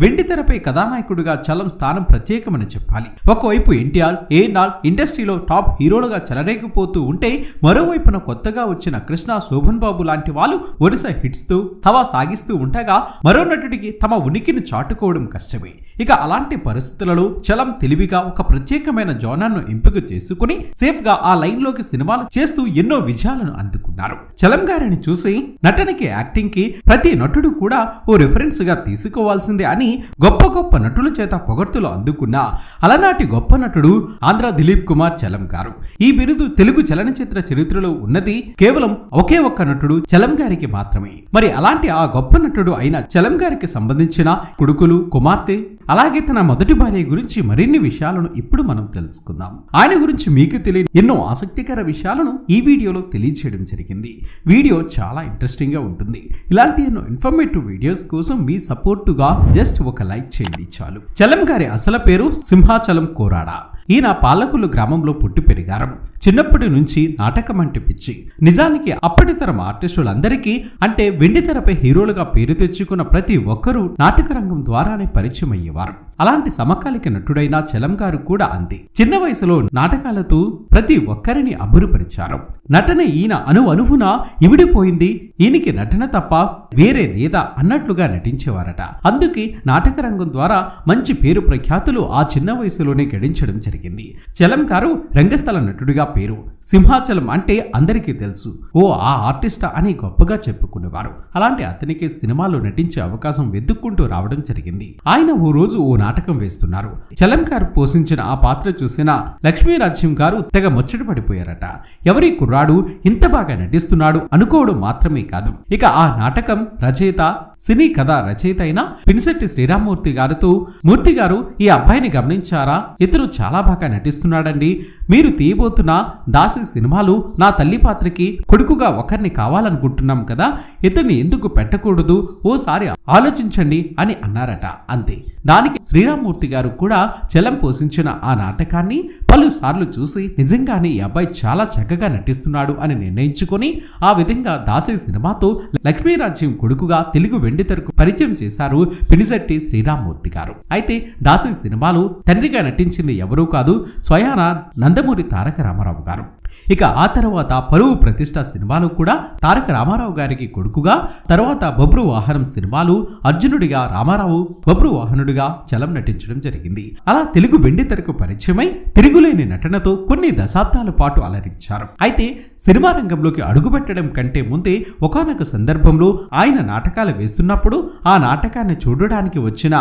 వెండి తెరపై కథానాయకుడిగా చలం స్థానం ప్రత్యేకమని చెప్పాలి. ఒకవైపు ఎన్టీఆర్ ఏనాల్ ఇండస్ట్రీలో టాప్ హీరోలుగా చెలరేగిపోతూ ఉంటే మరోవైపున కొత్తగా వచ్చిన కృష్ణ శోభన్ బాబు లాంటి వాళ్ళు వరుస హిట్స్తో హవా సాగిస్తూ ఉండగా మరో నటుడికి తమ ఉనికిని చాటుకోవడం కష్టమే. ఇక అలాంటి పరిస్థితులలో చలం తెలివిగా ఒక ప్రత్యేకమైన జోనర్ను ఎంపిక చేసుకుని సేఫ్గా ఆ లైన్లోకి సినిమాలు చేస్తూ ఎన్నో విజయాలను అందుకున్నారు. చలం గారిని చూసి నటనకి యాక్టింగ్కి ప్రతి నటుడు కూడా ఓ రిఫరెన్స్గా తీసుకోవాల్సిందే అని గొప్ప గొప్ప నటుల చేత పొగడ్తులు అందుకున్న అలనాటి గొప్ప నటుడు ఆంధ్ర దిలీప్ కుమార్ చలం గారు. ఈ బిరుదు తెలుగు చలనచిత్ర చరిత్రలో ఉన్నది కేవలం ఒకే ఒక్క నటుడు చలం గారికి మాత్రమే. మరి అలాంటి ఆ గొప్ప నటుడు అయిన చలం గారికి సంబంధించిన కొడుకులు కుమార్తె అలాగే తన మొదటి భార్య గురించి మరిన్ని విషయాలను ఇప్పుడు మనం తెలుసుకుందాం. ఆయన గురించి మీకు తెలియని ఎన్నో ఆసక్తికర విషయాలను ఈ వీడియోలో తెలియచేయడం జరిగింది. వీడియో చాలా ఇంట్రెస్టింగ్గా ఉంటుంది. ఇలాంటి ఎన్నో ఇన్ఫర్మేటివ్ వీడియోస్ కోసం మీ సపోర్టుగా జస్ట్ ఒక లైక్ చేయండి చాలు. చలం గారి అసలు పేరు సింహాచలం కోరాడా. ఈయన పాలకులు గ్రామంలో పుట్టి పెరిగారు. చిన్నప్పటి నుంచి నాటకం అంటే పిచ్చి. నిజానికి అప్పటి తరం ఆర్టిస్టులందరికీ అంటే వెండి తెరపై హీరోలుగా పేరు తెచ్చుకున్న ప్రతి ఒక్కరూ నాటక రంగం ద్వారానే పరిచయం అయ్యేవారు అలాంటి సమకాలిక నటుడైన చలం గారు కూడా అంది చిన్న వయసులో నాటకాలతో ప్రతి ఒక్కరిని అబ్బురుపరిచారు. నటన ఈయన అను అనువున ఇవిడిపోయింది ఈయనకి నటన తప్ప వేరే లేదా అన్నట్లుగా నటించేవారట. అందుకే నాటక రంగం ద్వారా మంచి పేరు ప్రఖ్యాతులు ఆ చిన్న వయసులోనే గడించడం జరిగింది. చలం గారు రంగస్థల నటుడిగా పేరు సింహాచలం అంటే అందరికీ తెలుసు. ఓ ఆ ఆర్టిస్ట్ అని గొప్పగా చెప్పుకునేవారు. అలాంటి అతనికి సినిమాలో నటించే అవకాశం వెతుక్కుంటూ రావడం జరిగింది. ఆయన ఓ రోజు ఓ నాటకం వేస్తున్నారు. చలం గారు పోషించిన ఆ పాత్ర చూసిన లక్ష్మీరాజ్యం గారు తెగ ముచ్చట పడిపోయారట. ఎవరి కుర్రాడు ఇంత బాగా నటిస్తున్నాడు అనుకోవడం మాత్రమే కాదు. ఇక ఆ నాటకం రచయిత సినీ కథ రచయిత అయిన పినిశెట్టి శ్రీరామ్మూర్తి గారితో మూర్తి గారు ఈ అబ్బాయిని గమనించారా? ఇతను చాలా బాగా నటిస్తున్నాడండి. మీరు తీయబోతున్న దాసి సినిమాలు నా తల్లి పాత్రకి కొడుకుగా ఒకరిని కావాలనుకుంటున్నాం కదా ఇతన్ని ఎందుకు పెట్టకూడదు? ఓసారి ఆలోచించండి అని అన్నారట. అంతే. దానికి శ్రీరామ్మూర్తి గారు కూడా చలం పోషించిన ఆ నాటకాన్ని పలుసార్లు చూసి నిజంగానే ఈ అబ్బాయి చాలా చక్కగా నటిస్తున్నాడు అని నిర్ణయించుకొని ఆ విధంగా దాసి సినిమాతో లక్ష్మీరాజ్యం కొడుకుగా తెలుగు వెండితెరకు పరిచయం చేశారు పినిశెట్టి శ్రీరామ్మూర్తి గారు. అయితే దాసి సినిమాలో తండ్రిగా నటించింది ఎవరూ కాదు స్వయాన నందమూరి తారక రామారావు గారు. ఇక ఆ తర్వాత పరువు ప్రతిష్ట సినిమాలు కూడా తారక రామారావు గారికి కొడుకుగా తర్వాత బొబ్రు వాహనం సినిమాలు అర్జునుడిగా రామారావు బొబ్రు వాహనుడిగా చలం నటించడం జరిగింది. అలా తెలుగు వెండి తెరకు పరిచయమై తిరుగులేని నటనతో కొన్ని దశాబ్దాల పాటు అలరించారు. అయితే సినిమా రంగంలోకి అడుగుపెట్టడం కంటే ముందే ఒకనొక సందర్భంలో ఆయన నాటకాలు వేస్తున్నప్పుడు ఆ నాటకాన్ని చూడడానికి వచ్చిన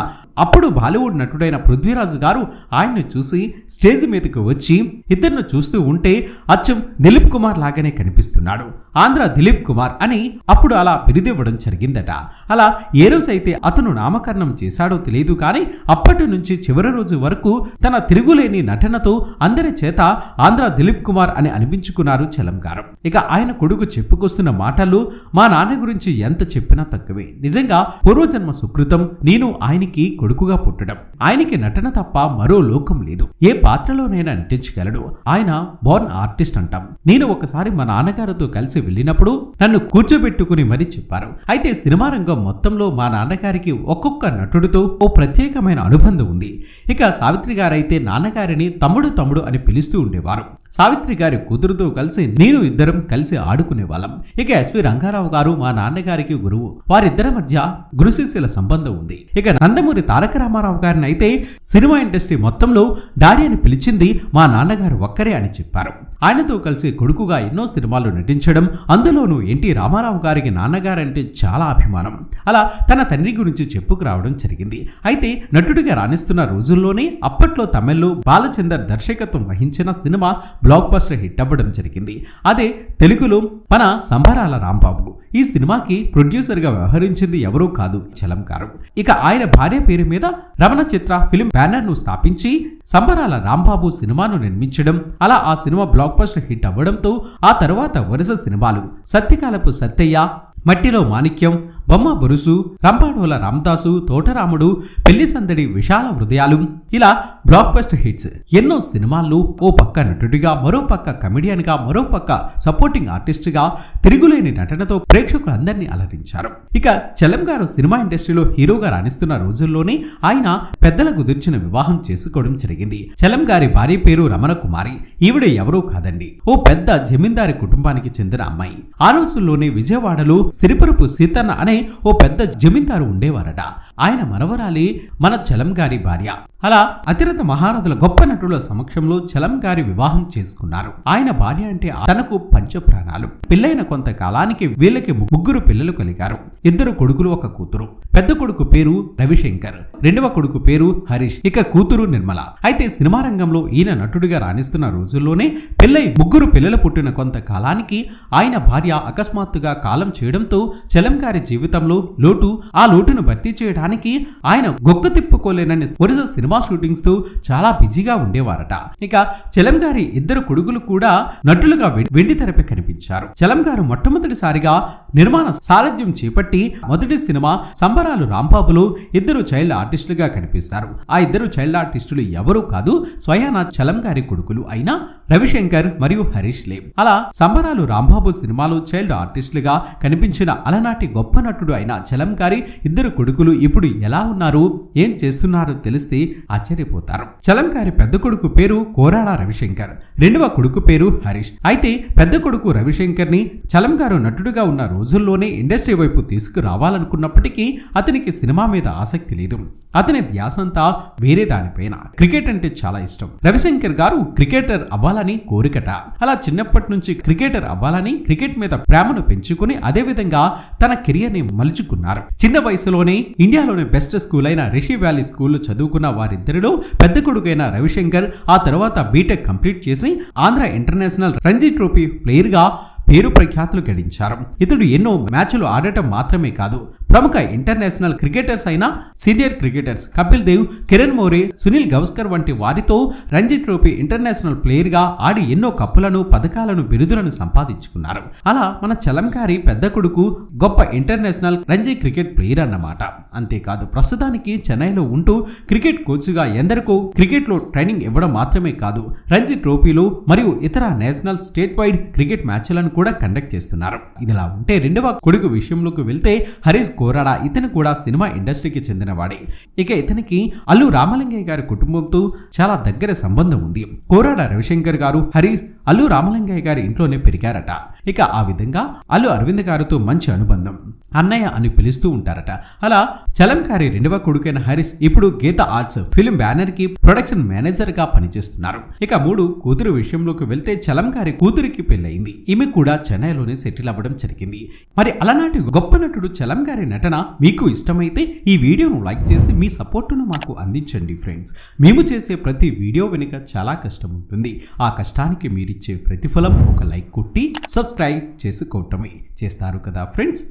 అప్పుడు బాలీవుడ్ నటుడైన పృథ్వీరాజు గారు ఆయన్ని చూసి స్టేజ్ మీదకు వచ్చి ఇద్దరిని చూస్తూ ఉంటే అచ్చం దిలీప్ కుమార్ లాగానే కనిపిస్తున్నాడు. ఆంధ్ర దిలీప్ కుమార్ అని అప్పుడు అలా పిరిదివ్వడం జరిగిందట. అలా ఏ రోజైతే అతను నామకరణం చేశాడో తెలియదు కానీ అప్పటి నుంచి చివరి రోజు వరకు తన తిరుగులేని నటనతో అందరి చేత ఆంధ్ర దిలీప్ కుమార్ అని అనిపించుకున్నారు చలం గారు. ఇక ఆయన కొడుకు చెప్పుకొస్తున్న మాటలు మా నాన్న గురించి ఎంత చెప్పినా తక్కువే. నిజంగా పూర్వజన్మ సుకృతం నేను ఆయనకి కొడుకుగా పుట్టడం. ఆయనకి నటన తప్ప మరో లోకం లేదు. ఏ పాత్రలోనైనా నటించగలడు. ఆయన బోర్న్ ఆర్టిస్ట్ అంటాం. నేను ఒకసారి మా నాన్నగారితో కలిసి వెళ్ళినప్పుడు నన్ను కూర్చోబెట్టుకుని మరీ చెప్పారు. అయితే సినిమా రంగం మొత్తంలో మా నాన్నగారికి ఒక్కొక్క నటుడితో ఓ ప్రత్యేకమైన అనుబంధం ఉంది. ఇక సావిత్రి గారైతే నాన్నగారిని తమ్ముడు తమ్ముడు అని పిలుస్తూ ఉండేవారు. సావిత్రి గారి కూతురుతో కలిసి నేను ఇద్దరం కలిసి ఆడుకునే వాళ్ళం ఇక ఎస్వి రంగారావు గారు మా నాన్నగారికి గురువు. వారిద్దరం మధ్య గురుశిష్యుల సంబంధం ఉంది. ఇక నందమూరి తారక రామారావు గారిని అయితే సినిమా ఇండస్ట్రీ మొత్తంలో డాడీ అని పిలిచింది మా నాన్నగారు ఒక్కరే అని చెప్పారు. ఆయనతో కలిసి కొడుకుగా ఎన్నో సినిమాలు నటించడం అందులోనూ ఎన్టీ రామారావు గారికి నాన్నగారంటే చాలా అభిమానం. అలా తన తండ్రి గురించి చెప్పుకురావడం జరిగింది. అయితే నటుడిగా రాణిస్తున్న రోజుల్లోనే అప్పట్లో తమిళ్ళో బాలచందర్ దర్శకత్వం వహించిన సినిమా బ్లాక్ బస్టర్ హిట్ అవ్వడం జరిగింది. అదే తెలుగులో మన సంబరాల రాంబాబు. ఈ సినిమాకి ప్రొడ్యూసర్గా వ్యవహరించింది ఎవరూ కాదు చలం గారు ఇక ఆయన భార్య పేరు మీద రమణ చిత్ర ఫిలిం బ్యానర్ను స్థాపించి సంబరాల రాంబాబు సినిమాను నిర్మించడం అలా ఆ సినిమా బ్లాక్ బస్టర్ హిట్ అవ్వడంతో ఆ తర్వాత వరుస సినిమాలు. సత్యకాలపు సత్తయ్య మట్టిలో మాణిక్యం బొమ్మ బొరుసు రంపాడోల రామదాసు తోటరాముడు పెళ్ళి సందడి విశాల హృదయాలు ఇలా బ్లాక్ బస్టర్ హిట్స్. ఎన్నో సినిమాల్లో ఓ పక్క నటుడిగా మరో పక్క కమెడియన్గా మరో పక్క సపోర్టింగ్ ఆర్టిస్ట్గా తిరుగులేని నటనతో ప్రేక్షకులందరినీ అలరించారు. ఇక చలం గారు సినిమా ఇండస్ట్రీలో హీరోగా రాణిస్తున్న రోజుల్లోనే ఆయన పెద్దల కుదిర్చిన వివాహం చేసుకోవడం జరిగింది. చలం గారి భార్య పేరు రమణ కుమారి ఈవిడ ఎవరూ కాదండి. ఓ పెద్ద జమీందారి కుటుంబానికి చెందిన అమ్మాయి. ఆ రోజుల్లోనే విజయవాడలో సిరిపురపు సీతన్న అనే ఓ పెద్ద జమీందారు ఉండేవారట. ఆయన మనవరాలి మన చలం గారి భార్య. అలా అతిరథ మహారథుల గొప్ప నటుల సమక్షంలో చలం గారి వివాహం చేసుకున్నారు. ఆయన భార్య అంటే తనకు పంచ ప్రాణాలు పెళ్ళైన కొంతకాలానికి వీళ్ళకి ముగ్గురు పిల్లలు కలిగారు. ఇద్దరు కొడుకులు ఒక కూతురు. పెద్ద కొడుకు పేరు రవిశంకర్. రెండవ కొడుకు పేరు హరీష్. ఇక కూతురు నిర్మల. అయితే సినిమా రంగంలో ఈయన నటుడిగా రాణిస్తున్న రోజుల్లోనే పెళ్ళై ముగ్గురు పిల్లలు పుట్టిన కొంతకాలానికి ఆయన భార్య అకస్మాత్తుగా కాలం చేయడంతో చలం గారి జీవితం జీవితంలో లోటు ఆ లోటును భర్తీ చేయడానికి ఆయన గొక్క తిప్పుకోలేనని వరుస సినిమా షూటింగ్స్తో చాలా బిజీగా ఉండేవారట. ఇక చలం గారి ఇద్దరు కొడుకులు కూడా నటులుగా వెండి తెరపై కనిపించారు. చలం గారు మొట్టమొదటిసారిగా నిర్మాణ సారథ్యం చేపట్టి మొదటి సినిమా సంబరాలు రాంబాబులో ఇద్దరు చైల్డ్ ఆర్టిస్టులుగా కనిపిస్తారు. ఆ ఇద్దరు చైల్డ్ ఆర్టిస్టులు ఎవరూ కాదు స్వయానా చలం గారి కొడుకులు అయిన రవిశంకర్ మరియు హరీష్ లే. అలా సంబరాలు రాంబాబు సినిమాలో చైల్డ్ ఆర్టిస్టులుగా కనిపించిన అలనాటి గొప్ప నటుడు అయిన చలంకారి ఇద్దరు కొడుకులు ఇప్పుడు ఎలా ఉన్నారు? ఏం చేస్తున్నారో తెలిస్తే ఆశ్చర్యపోతారు. చలంకారి పెద్ద కొడుకు పేరు కోరాడ రవిశంకర్. రెండవ కొడుకు పేరు హరీష్. అయితే పెద్ద కొడుకు రవిశంకర్ని చలం గారు నటుడుగా ఉన్న రోజుల్లోనే ఇండస్ట్రీ వైపు తీసుకురావాలనుకున్నప్పటికీ అతనికి సినిమా మీద ఆసక్తి లేదు. అతని ధ్యాసంతా వేరే దానిపైన. క్రికెట్ అంటే చాలా ఇష్టం. రవిశంకర్ గారు క్రికెటర్ అవ్వాలని కోరికట. అలా చిన్నప్పటి నుంచి క్రికెటర్ అవ్వాలని క్రికెట్ మీద ప్రేమను పెంచుకుని అదే విధంగా తన కెరియర్ని మలుచుకున్నారు. చిన్న వయసులోనే ఇండియాలోని బెస్ట్ స్కూల్ అయిన రిషి వ్యాలీ స్కూల్ చదువుకున్న వారిద్దరిలో పెద్ద కొడుకైన రవిశంకర్ ఆ తర్వాత బీటెక్ కంప్లీట్ చేసి ఆంధ్ర ఇంటర్నేషనల్ రంజీ ట్రోఫీ ప్లేయర్గా పేరు ప్రఖ్యాతులు గడించారు. ఇతడు ఎన్నో మ్యాచ్లు ఆడటం మాత్రమే కాదు ప్రముఖ ఇంటర్నేషనల్ క్రికెటర్స్ అయిన సీనియర్ క్రికెటర్స్ కపిల్ దేవ్ కిరణ్ మోరీ సునీల్ గవస్కర్ వంటి వారితో రంజీ ట్రోఫీ ఇంటర్నేషనల్ ప్లేయర్గా ఆడి ఎన్నో కప్పులను పథకాలను బిరుదులను సంపాదించుకున్నారు. అలా మన చలంకారి పెద్ద కొడుకు గొప్ప ఇంటర్నేషనల్ రంజీ క్రికెట్ ప్లేయర్ అన్నమాట. అంతేకాదు ప్రస్తుతానికి చెన్నైలో ఉంటూ క్రికెట్ కోచ్గా ఎందరికో క్రికెట్లో ట్రైనింగ్ ఇవ్వడం మాత్రమే కాదు రంజీ ట్రోఫీలు మరియు ఇతర నేషనల్ స్టేట్ వైడ్ క్రికెట్ మ్యాచ్లను కూడా కండక్ట్ చేస్తున్నారు. ఇదిలా ఉంటే రెండవ కొడుకు విషయంలోకి వెళ్తే హరీష్ కోరాడా? ఇతను కూడా సినిమా ఇండస్ట్రీకి చెందినవాడే. ఇక ఇతనికి అల్లు రామలింగయ్య గారి కుటుంబంతో చాలా దగ్గర సంబంధం ఉంది. కోరాడ రవిశంకర్ గారు హరీష్ అల్లు రామలింగయ్య గారి ఇంట్లోనే పెరిగారట. ఇక ఆ విధంగా అల్లు అరవింద్ గారితో మంచి అనుబంధం. అన్నయ్య అని పిలుస్తూ ఉంటారట. అలా చలంకారి రెండవ కొడుకైన హరీష్ ఇప్పుడు గీత ఆర్ట్స్ ఫిలిం బ్యానర్కి ప్రొడక్షన్ మేనేజర్గా పనిచేస్తున్నారు. ఇక మూడు కూతురు విషయంలోకి వెళ్తే చలంకారి కూతురికి పెళ్ళయింది. ఈమె కూడా చెన్నైలోనే సెటిల్ అవ్వడం జరిగింది. మరి అలనాటి గొప్ప నటుడు చలంకారి నటన మీకు ఇష్టమైతే ఈ వీడియోను లైక్ చేసి మీ సపోర్టును మాకు అందించండి ఫ్రెండ్స్. మేము చేసే ప్రతి వీడియో వెనుక చాలా కష్టం ఉంటుంది. ఆ కష్టానికి మీరిచ్చే ప్రతిఫలం ఒక లైక్ కొట్టి సబ్స్క్రైబ్ చేసుకోవటమే. చేస్తారు కదా ఫ్రెండ్స్?